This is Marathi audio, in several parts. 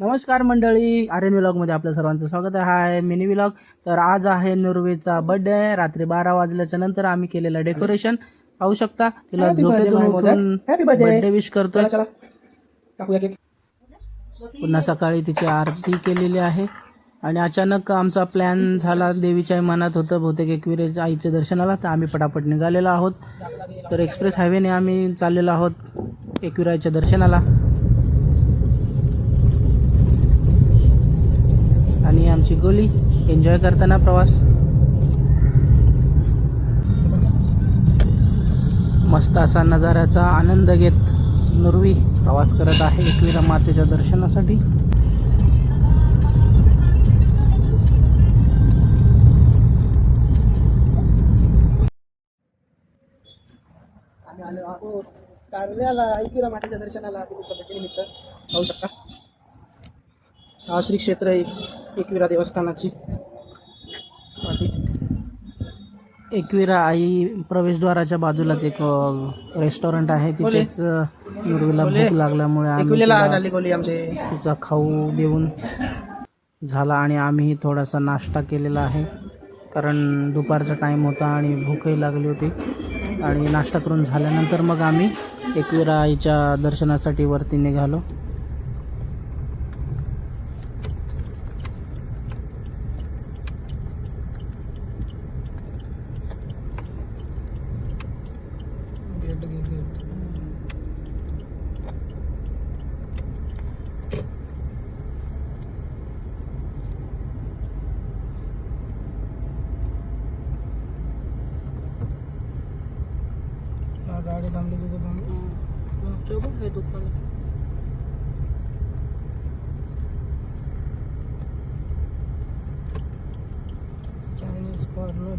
नमस्कार मंडळी आर एनमध्ये आपल्या सर्वांचं स्वागत आहे. हाय मिनी विलॉग तर आज आहे नॉर्वेचा बर्थडे रात्री बारा वाजल्याच्या नंतर आम्ही केलेलं डेकोरेशन पाहू शकता तिला झोपेतून. बर्थडे विश केक पुन्हा सकाळी तिची आरती केलेली आहे. आणि अचानक आमचा प्लॅन झाला देवीच्या मनात होतं बहुतेक एकविरेच्या आईच्या दर्शनाला. तर आम्ही पटापट निघालेलो आहोत. तर एक्सप्रेस हायवेने आम्ही चाललेलो आहोत एकविराच्या दर्शनाला. आणि आमची गोली एन्जॉय करताना प्रवास. मस्त असा नजाऱ्याचा आनंद घेत नुरवी प्रवास करत आहे एकविरा मातेच्या दर्शनासाठी. आम्ही आलो आहोत मातेच्या दर्शनाला तुमच्या पाहू शकता. हा श्री क्षेत्र एक एकविरा देवस्थानाची. एकविरा आई प्रवेशद्वाराच्या बाजूलाच एक रेस्टॉरंट आहे. तिथेच अ, नुरवीला भूक लागल्यामुळे आम्ही तिचा खाऊ देऊन झाला आणि आम्हीही थोडासा नाश्ता केलेला आहे. कारण दुपारचा टाईम होता आणि भूकही लागली होती. आणि नाश्ता करून झाल्यानंतर मग आम्ही एकविरा आईच्या दर्शनासाठी वरती निघालो. गाडी थांबली तिथे दुकान चायनीज कॉर्नर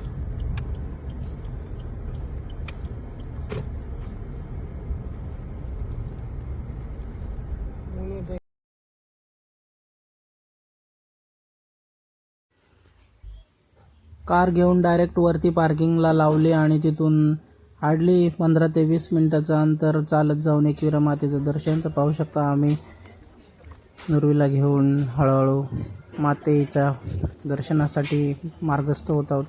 कार घेऊन डायरेक्ट वरती पार्किंगला लावली आणि तिथून हार्डली पंधरा ते वीस मिनटाचं अंतर चालत जाऊन एकविरा मातेचं दर्शन तर पाहू शकता आम्ही. नुरवीला घेऊन हळूहळू मातेच्या दर्शनासाठी मार्गस्थ होत आहोत.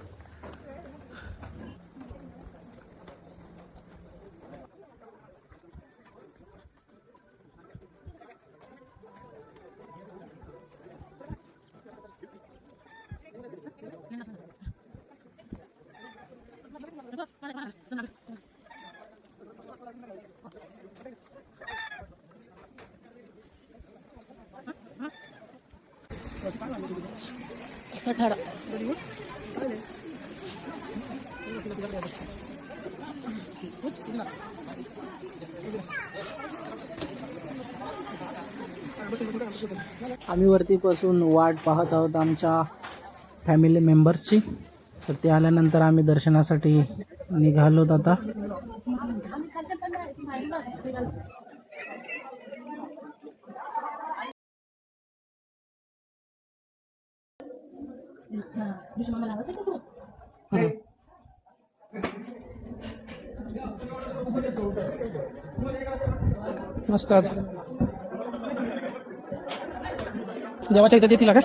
आम्ही वरतीपासून वाट पाहत आहोत आमच्या फॅमिली मेंबर्सची तर ते आल्यानंतर आम्ही दर्शनासाठी निघालोत आता. मस्त आज. देवाच्या इथं देतील का?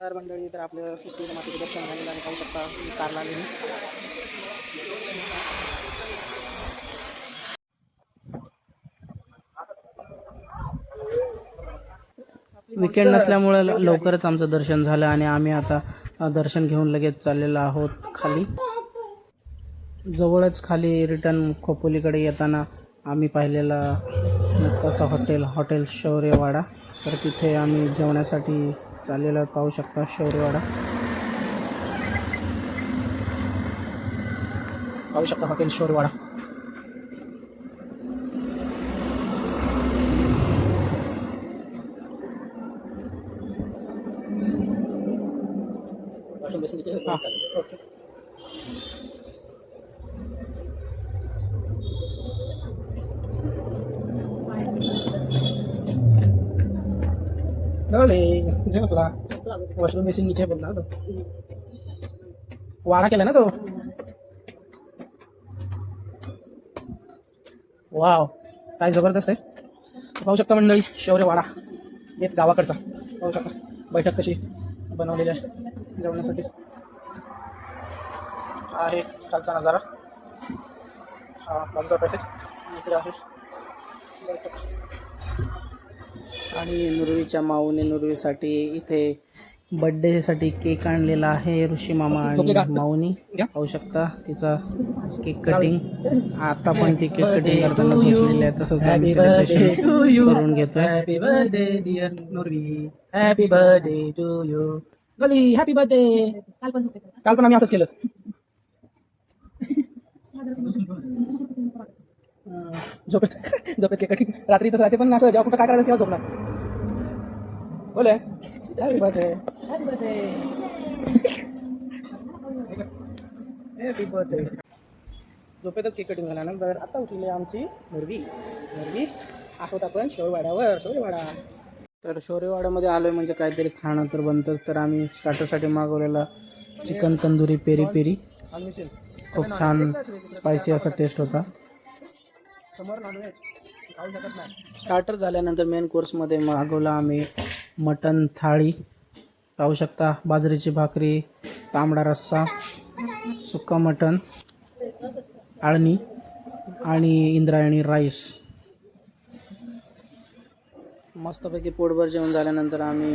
मंडळी तर आपलं सुट्टीला मातेचं दर्शन झालेलं आहे. पाहू शकता कारला विकेंड नसल्यामुळे लवकरच आमचं दर्शन झालं आणि आम्ही आता दर्शन घेऊन लगेच चाललेलो आहोत खाली. जवळच खाली रिटर्न खोपोलीकडे येताना आम्ही पाहिलेला मस्त असं हॉटेल हॉटेल शौर्यवाडा. तर तिथे आम्ही जेवण्यासाठी चाललेलो पाहू शकता शौर्यवाडा. पाहू शकता हॉटेल शोरवाडा वॉशरूम मेसिन नीचे बोलला तो वारा केला ना तो? वाव काय जबरदस्त आहे. पाहू शकता मंडळी शौर्य वाडा. येत गावाकडचा. पाहू शकता. बैठक कशी बनवलेली आहे. जेवणासाठी? हा आहे खालचा नजारा. हा बाजूचा पॅसेज इकडे आहे. आणि नुरवीच्या माऊने नुरवीसाठी इथे बर्थडेसाठी केक आणलेला आहे ऋषी मामा? आणि माऊनी. पाहू शकता तिचा केक कटिंग आता पण ती केक कटिंग करताना झोपलेली आहे तसंच आम्ही सेलिब्रेशन करून घेतोय. Happy birthday dear Nurvi happy birthday to you Gully happy birthday काल पण काल पण आम्ही असंच केलं. अं, झोपेत झोपेत केक कटिंग रात्री तसं राहते पण असं जेव्हा कुठं काय करायचं तेव्हा झोपणार. बोले. Happy birthday happy birthday happy birthday झोपेतच cake cutting झाल्यानंतर आता उठली आमची मुरवी. मुरवी आहोत आपण शोरवाड्यावर शोरवाडा तर शौर्यवाड्यामध्ये आहे म्हणजे काहीतरी खाणं तर बनतंच. तर आम्ही स्टार्टरसाठी मागवलेला चिकन तंदुरी पेरी पेरी. खूप छान स्पायसी असा टेस्ट होता. स्टार्टर झाल्यानंतर मेन कोर्समध्ये मागवला आम्ही मटन थाळी. पाहू शकता बाजरीची भाकरी तांबडा रस्सा सुक्का मटन आळणी आणि इंद्रायणी राईस मस्तपैकी पोटभर जेवण झाल्यानंतर आम्ही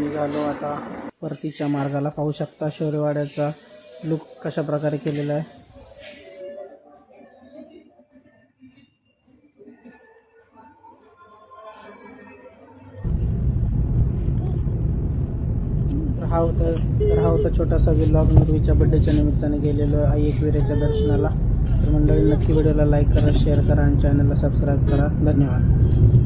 निघालो. आता परतीच्या मार्गाला पाहू शकता शौर्यवाड्याचा लुक कशा प्रकारे केलेला आहे. तर हा होता तर हा होता छोटासा विलॉग मुरवीच्या बड्डेच्या निमित्ताने गेलेलो आई एकविरेच्या दर्शनाला. तर मंडळी नक्की व्हिडिओला लाईक करा शेअर करा आणि चॅनलला सबस्क्राईब करा. धन्यवाद.